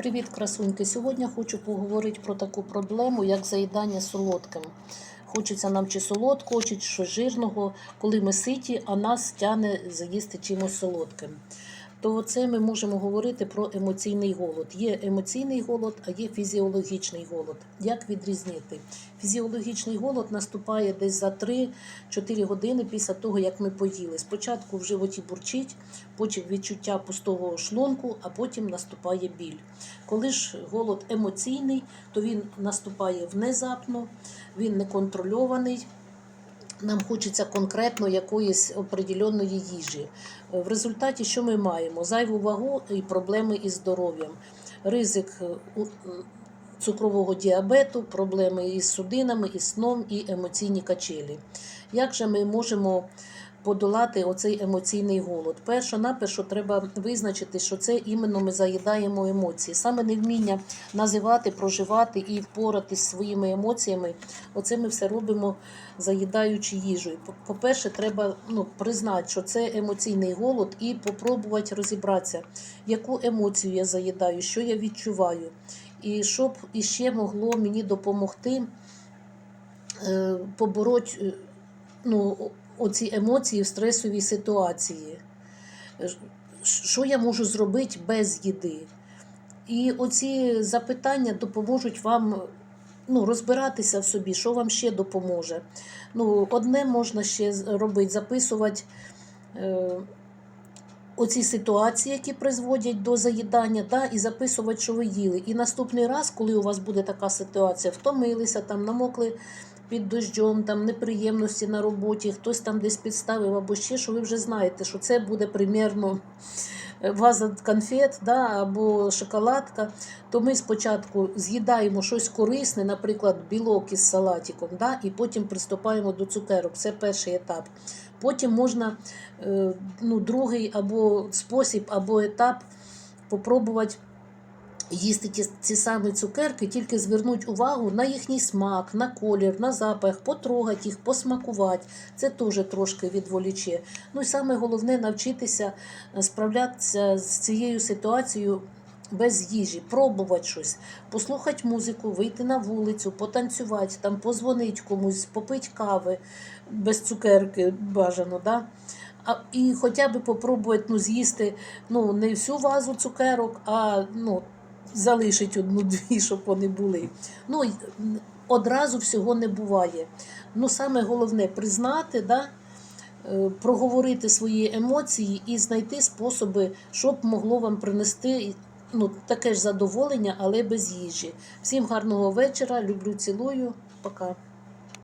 Привіт, красуньки! Сьогодні хочу поговорити про таку проблему, як заїдання солодким. Хочеться нам чи солодкого, чи щось жирного, коли ми ситі, а нас тяне заїсти чимось солодким. То це ми можемо говорити про емоційний голод. Є емоційний голод, а є фізіологічний голод. Як відрізнити? Фізіологічний голод наступає десь за 3-4 години після того, як ми поїли. Спочатку в животі бурчить, потім відчуття пустого шлунку, а потім наступає біль. Коли ж голод емоційний, то він наступає внезапно, він неконтрольований. Нам хочеться конкретно якоїсь определеної їжі. В результаті що ми маємо? Зайву вагу і проблеми із здоров'ям, ризик е, е, цукрового діабету, проблеми із судинами, із сном і емоційні качелі. Як же ми можемо подолати оцей емоційний голод? Перше, наперше треба визначити, що це іменно ми заїдаємо емоції. Саме невміння називати, проживати і впоратись своїми емоціями. Оце ми все робимо, заїдаючи. По- По-перше, треба ну, признати, що це емоційний голод, і попробувати розібратися, яку емоцію я заїдаю, що я відчуваю. І щоб іще могло мені допомогти е, побороть е, ну, оці емоції в стресовій ситуації. Що я можу зробити без їди? І оці запитання допоможуть вам ну, розбиратися в собі, що вам ще допоможе. Ну, одне можна ще робити, записувати е, оці ситуації, які призводять до заїдання, да, і записувати, що ви їли. І наступний раз, коли у вас буде така ситуація, втомилися, там намокли під дощом, там неприємності на роботі, хтось там десь підставив або ще, що ви вже знаєте, що це буде примірно ваза конфет да, або шоколадка, то ми спочатку з'їдаємо щось корисне, наприклад, білок із салатиком, да, і потім приступаємо до цукерок. Це перший етап. Потім можна е, ну, другий або спосіб, або етап попробувати їсти ті, ці самі цукерки, тільки звернуть увагу на їхній смак, на колір, на запах, потрогати їх, посмакувати. Це теж трошки відволіче. Ну і саме головне навчитися е, справлятися з цією ситуацією. Без їжі, пробувати щось, послухати музику, вийти на вулицю, потанцювати, там, позвонити комусь, попити кави без цукерки бажано. Да? А, і хоча б попробувати ну, з'їсти ну, не всю вазу цукерок, а ну, залишить одну-дві, щоб вони були. Ну, одразу всього не буває. Ну, саме головне признати, да, е, проговорити свої емоції і знайти способи, щоб могло вам принести ну, таке ж задоволення, але без їжі. Всім гарного вечора. Люблю, цілую. Пока.